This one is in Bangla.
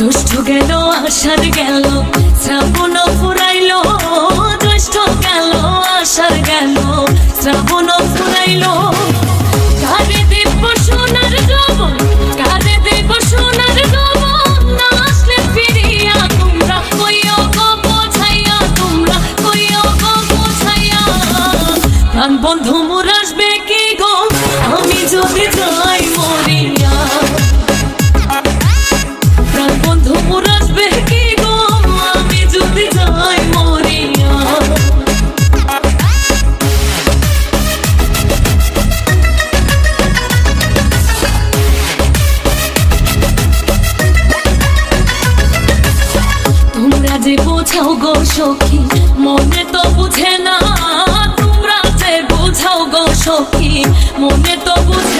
জ্যৈষ্ঠ গেল, আষাঢ় গেল, শ্রাবণ ফুরাইল, জ্যৈষ্ঠ গেল, আষাঢ় গেল, শ্রাবণ ফুরাইল। কারে দেব সোনার যৌবন কারে দেব সোনার যৌবন না আসলে ফিরিয়া তোমরা, কইও গো বোঝাইয়া তোমরা, কইও গো বোঝাইয়া। প্রাণ বন্ধু মোর আসবে কি গো? আমি যদি যাই যে বোঝাও গো সখী, মনে তো বুঝে না, তোমরা যে বোঝাও গো সখী, মনে তো বুঝে